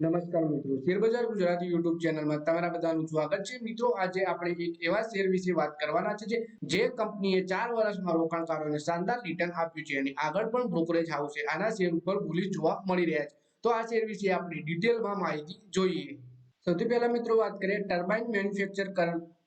નમસ્કાર મિત્રો શેરબજાર ગુજરાતી યુટ્યુબ ચેનલમાં તમારા બધાનું સ્વાગત છે. મિત્રો, આજે આપણે એક એવા શેર વિશે વાત કરવાના છે જે કંપનીએ ચાર વર્ષમાં રોકાણકારોને શાનદાર રિટર્ન આપ્યું છે અને આગળ પણ બ્રોકરેજ હાઉસે આના શેર ઉપર બુલિશ જોવા મળી રહ્યા છે. તો આ શેર વિશે આપણે ડિટેલમાં માહિતી જોઈએ. સૌથી પહેલા મિત્રો વાત કરીએ ટર્બાઇન મેન્યુફેક્ચર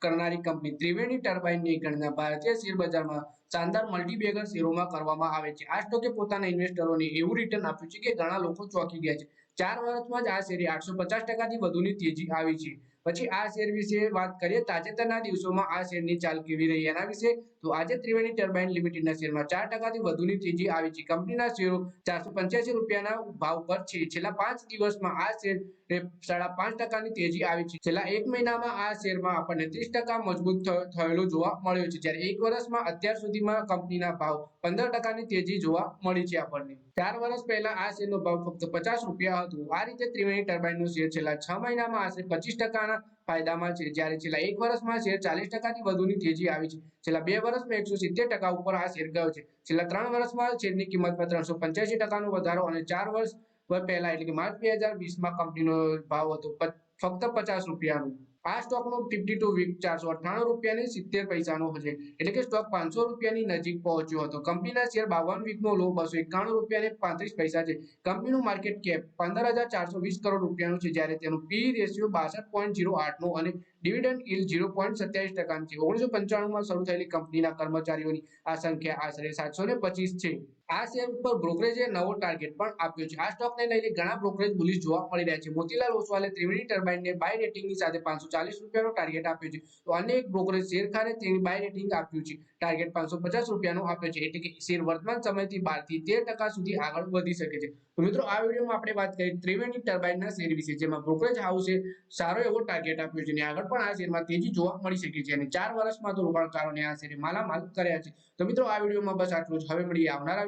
કરનારી કંપની ત્રિવેણી ટર્બાઇનની ગણના ભારતીય શેર બજારમાં શાનદાર મલ્ટીબેગર શેરોમાં કરવામાં આવે છે. આ સ્ટોકે પોતાના ઇન્વેસ્ટરોને એવું રિટર્ન આપ્યું છે કે ઘણા લોકો ચોંકી ગયા છે. ચાર વર્ષમાં જ આ શેરે આઠસો પચાસ ટકાથી વધુની તેજી આવી છે. પછી આ શેર વિશે વાત કરીએ તાજેતરના દિવસોમાં આ શેરની ચાલ કેવી રહી એના વિશે, તો આજે ત્રિવેણી ટર્બાઇન લિમિટેડના શેરમાં ચાર ટકાથી વધુની તેજી આવી છે. કંપનીના શેરો ચારસો પંચ્યાસી રૂપિયાના ભાવ પર છે. છેલ્લા પાંચ દિવસમાં આ શેર સાડા પાંચ ટકાની તેજી આવી છે. છેલ્લા એક મહિનામાં આ શેરમાં આપણને ત્રીસ ટકા મજબૂત થયેલો જોવા મળ્યો છે. જ્યારે એક વર્ષમાં અત્યાર સુધીમાં કંપનીના ભાવ પંદર ટકાની તેજી જોવા મળી છે આપણને. ચાર વર્ષ પહેલા આ શેરનો ભાવ ફક્ત પચાસ રૂપિયા હતો. આ રીતે ત્રિવેણી ટર્બાઇનનો શેર છેલ્લા છ મહિનામાં આશરે પચીસ ટકાના ફાયદામાં છે. જ્યારે છેલ્લા એક વર્ષમાં શેર ચાલીસ ટકાથી વધુની તેજી આવી છે. છેલ્લા બે વર્ષમાં એકસો સિત્તેર ટકા ઉપર આ શેર ગયો છે. છેલ્લા ત્રણ વર્ષમાં શેરની કિંમતમાં ત્રણસો પંચ્યાસી ટકાનો વધારો અને ચાર વર્ષ પહેલા એટલે કે માર્ચ બે હજાર વીસમાં કંપનીનો ભાવ હતો ફક્ત પચાસ રૂપિયાનો. આ સ્ટોકનો ફિફ્ટી ટુ વીક ચારસો અઠ્ઠાણું રૂપિયાની સિત્તેર પૈસાનો હશે. એટલે કે સ્ટોક પાંચસો રૂપિયાની નજીક પહોંચ્યો હતો. કંપનીના શેર બાવન વીકનો લો બસો એકાણું રૂપિયાને પાંત્રીસ પૈસા છે. કંપનીનું માર્કેટ કેપ પંદર હજાર ચારસો વીસ કરોડ રૂપિયાનું છે, જ્યારે તેનું પી રેશિયો બાસઠ પોઈન્ટ જીરો આઠનો અને ડિવિડન્ડ ઇલ ઝીરો પોઈન્ટ સત્યાવીસ ટકાની છે. ઓગણીસો પંચાણુંમાં શરૂ થયેલી કંપનીના કર્મચારીઓની આ સંખ્યા આશરે સાતસો ને પચીસ છે. આ શેર ઉપર બ્રોકરેજે નવો ટાર્ગેટ પણ આપ્યો છે. આ સ્ટોકને લઈને ઘણા બ્રોકરેજ બુલિશ જોવા મળી રહ્યા છે. મોતીલાલ ઓસવાલે ત્રિવેણી ટર્બાઇનને બાય રેટિંગની સાથે પાંચસો ચાલીસ રૂપિયાનો ટાર્ગેટ આપ્યો છે. તો અનેક બ્રોકરેજ શેરખાને તેની બાય રેટિંગ આપ્યું છે. ટાર્ગેટ પાંચસો પચાસ રૂપિયાનો આપ્યો છે. એટલે કે શેર વર્તમાન સમયથી બારથી તેર ટકા સુધી આગળ વધી શકે છે. તો મિત્રો, આ વિડીયોમાં આપણે વાત કરી ત્રિવેણી ટર્બાઇનના શેર વિશે, જેમાં બ્રોકરેજ હાઉસે સારો એવો ટાર્ગેટ આપ્યો છે. અને આગળ પણ આ શેરમાં તેજી જોવા મળી શકે છે. અને ચાર વર્ષમાં તો રોકાણકારોને આ શેરે માલામાલ કર્યા છે. તો મિત્રો, આ વિડીયોમાં બસ આટલું જ. હવે મળીએ આવનારા